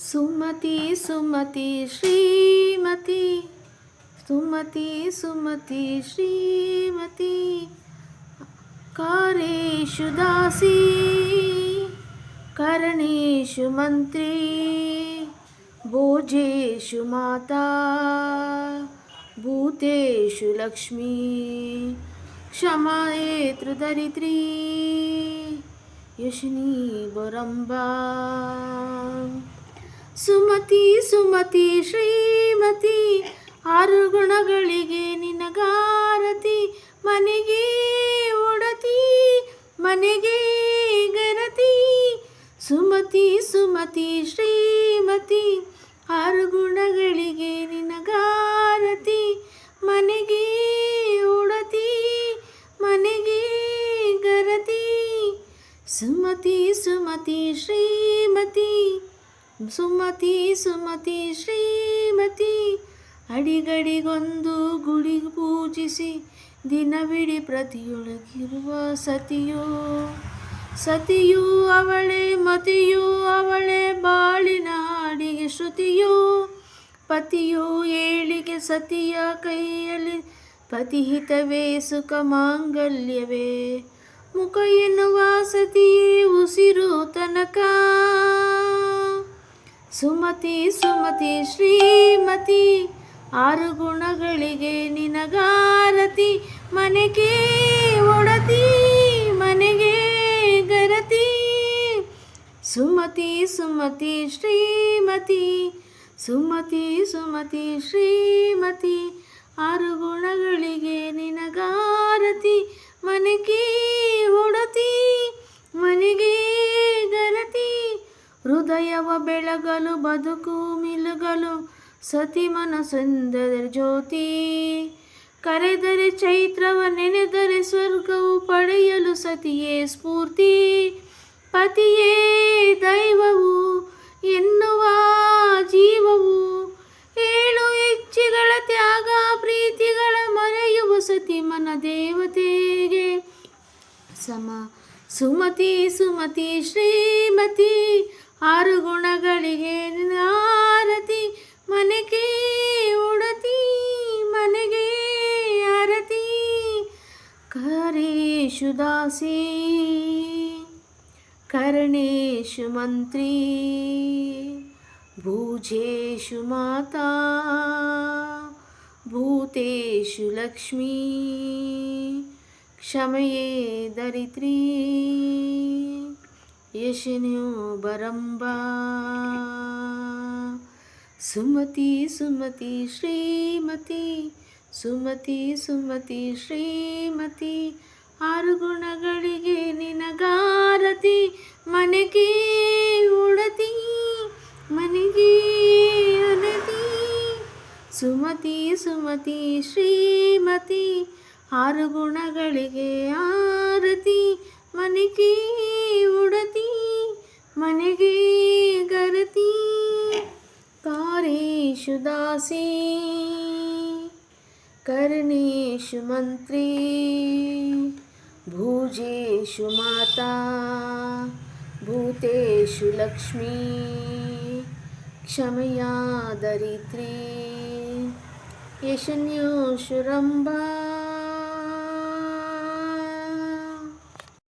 సుమతి సుమతి శ్రీమతి. సుమతి సుమతి శ్రీమతి. కారేషు దాసీ. కరణేషు మంత్రి. భోజేషు మాత. భూతేషు లక్ష్మీ. క్షమాయేతృదరిద్రీ యశినీ బొరంబా. ಸುಮತಿ ಸುಮತಿ, ಶ್ರೀಮತಿ, ಆರು ಗುಣಗಳಿಗೆ ನಿನಗಾರತಿ, ಮನೆಗೆ ಒಡತಿ ಮನೆಗೆ ಗರತಿ. ಸುಮತಿ ಸುಮತಿ, ಶ್ರೀಮತಿ, ಆರು ಗುಣಗಳಿಗೆ ನಿನಗಾರತಿ, ಮನೆಗೆ ಒಡತಿ ಮನೆಗೆ ಗರತಿ. ಸುಮತಿ ಸುಮತಿ, ಶ್ರೀಮತಿ ಸುಮತಿ ಸುಮತಿ, ಶ್ರೀಮತಿ, ಅಡಿಗಡಿಗೊಂದು ಗುಡಿ ಪೂಜಿಸಿ ದಿನವಿಡಿ ಪ್ರತಿಯೊಳಗಿರುವ ಸತಿಯೋ. ಸತಿಯೂ ಅವಳೆ ಮತಿಯೂ, ಅವಳೆ ಬಾಳಿನ ಅಡಿಗೆ ಶ್ರುತಿಯೋ. ಪತಿಯೋ ಏಳಿಗೆ ಸತಿಯ ಕೈಯಲ್ಲಿ ಪತಿಹಿತವೇ ಸುಖ ಮಾಂಗಲ್ಯವೇ. ಮುಖ ಎನ್ನುವ ಸತಿಯೇ ಉಸಿರು ತನಕ ಸುಮತಿ ಸುಮತಿ, ಶ್ರೀಮತಿ. ಆರು ಗುಣಗಳಿಗೆ ನಿನಗಾರತಿ. ಮನೆಗೆ ಒಡತಿ, ಮನೆಗೆ ಗರತಿ. ಸುಮತಿ ಸುಮತಿ, ಶ್ರೀಮತಿ. ಸುಮತಿ ಸುಮತಿ, ಶ್ರೀಮತಿ. ಆರು ಹೃದಯವ ಬೆಳಗಲು, ಬದುಕು ಮಿಲುಗಲು, ಸತಿ ಸುಂದರ ಜ್ಯೋತಿ. ಕರೆದರೆ ಚೈತ್ರವ, ನೆನೆದರೆ ಸ್ವರ್ಗವು, ಪಡೆಯಲು ಸತಿಯೇ ಸ್ಫೂರ್ತಿ. ಪತಿಯೇ ದೈವವು, ಎನ್ನುವ ಜೀವವು, ಏಳು ಇಚ್ಛೆಗಳ ತ್ಯಾಗ, ಪ್ರೀತಿಗಳ ಮರೆಯುವ ಸತಿ ಮನ ದೇವತೆಗೆ. ಸಮ, ಸುಮತಿ ಸುಮತಿ, ಶ್ರೀಮತಿ ಆರು ಗುಣಗಳಿಗೆ ಆರತಿ, ಮನೆಗೆ ಉಡತಿ, ಮನೆಗೆ ಆರತಿ ಕರೇಶು ದಾಸಿ, ಕರ್ಣೇಶು ಮಂತ್ರಿ, ಭೂಜೇಶು ಮಾತಾ, ಭೂತೇಶು ಲಕ್ಷ್ಮೀ, ಕ್ಷಮಯೇ ದರಿತ್ರೀ ಯಶಿನ್ಯೋ ಬರಂಬಾ ಸುಮತಿ ಸುಮತಿ, ಶ್ರೀಮತಿ, ಸುಮತಿ ಸುಮತಿ, ಶ್ರೀಮತಿ, ಆರು ಗುಣಗಳಿಗೆ ನಿನಗಾರತಿ, ಮನೆಗೆ ಉಡತಿ, ಮನೆಗೆ ಅನತಿ. ಸುಮತಿ ಸುಮತಿ, ಶ್ರೀಮತಿ, ಆರು ಗುಣಗಳಿಗೆ ಆರತಿ, ಮನೆಗೆ मन की करती कारेश दासी कर्णेषु मन्त्री भुजेषु माता भूतेषु लक्ष्मी, क्षमया दरित्री यशन्योषु रम्भा